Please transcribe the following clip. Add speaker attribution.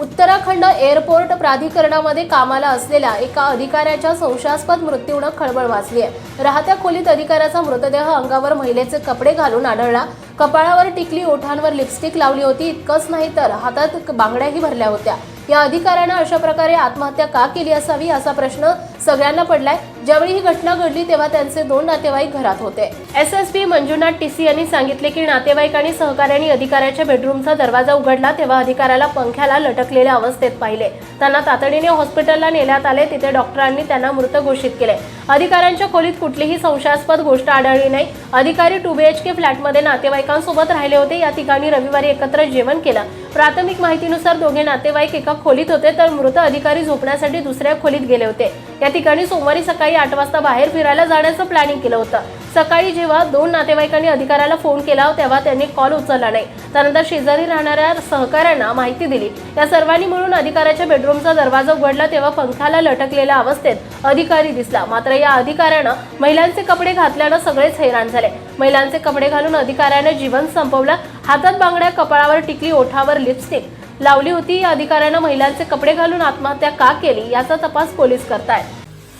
Speaker 1: Uttarakhand airport प्राधिकरणामध्ये कामाला असलेल्या एका अधिकाऱ्याच्या संशयास्पद मृत्यूनं खळबळ वाचली आहे. राहत्या खोलीत अधिकाऱ्याचा मृतदेह अंगावर महिलेचे कपडे घालून आढळला. कपाळावर टिकली ओठांवर लिपस्टिक लावली होती. इतकंच नाही तर हातात बांगड्याही भरल्या होत्या. या अधिकाऱ्यानं अशा प्रकारे आत्महत्या का केली असावी असा प्रश्न सगळ्यांना पडलाय. ज्यावेळी ही घटना घडली तेव्हा त्यांचे दोन नातेवाईक घरात होते. S S P Manjunath TC यांनी सांगितले की नातेवाईक आणि सहकाऱ्यांनी अधिकाऱ्याच्या बेडरूमचा दरवाजा उघडला तेव्हा अधिकाऱ्याला पंख्याला लटकलेल्या अवस्थेत पाहिले. त्यांना तातडीने हॉस्पिटलला नेण्यात आले. तिथे डॉक्टरांनी त्यांना मृत घोषित केले. अधिकाऱ्यांच्या खोलीत कुठलीही संशयास्पद गोष्ट आढळली नाही. अधिकारी टू बी एच के फ्लॅटमध्ये नातेवाईकांसोबत राहिले होते. या ठिकाणी रविवारी एकत्र जेवण केलं. प्राथमिक माहितीनुसार दोघे नातेवाईक एका खोलीत होते तर मृत अधिकारी झोपण्यासाठी दुसऱ्या खोलीत गेले होते. या ठिकाणी सोमवारी सकाळी आठ वाजता बाहेर फिरायला जाण्याचं प्लॅनिंग केलं होतं. सकाळी जेव्हा दोन नातेवाईकांनी अधिकाऱ्याला फोन केला तेव्हा त्यांनी कॉल उचलला नाही. त्यानंतर शेजारी राहणाऱ्या सहकाऱ्यांना माहिती दिली. या सर्वांनी मिळून अधिकाऱ्याच्या बेडरूमचा दरवाजा उघडला तेव्हा पंखाला लटकलेल्या अवस्थेत अधिकारी दिसला. मात्र या अधिकाऱ्यानं महिलांचे कपडे घातल्यानं सगळेच हैराण झाले. महिलांचे कपडे घालून अधिकाऱ्याने जीवन संपवलं. हातात बांगड्या कपाळावर टिकली ओठावर लिपस्टिक लावली होती या अधिकाऱ्यानं महिलांचे कपडे घालून आत्महत्या का केली याचा तपास पोलीस करतायत.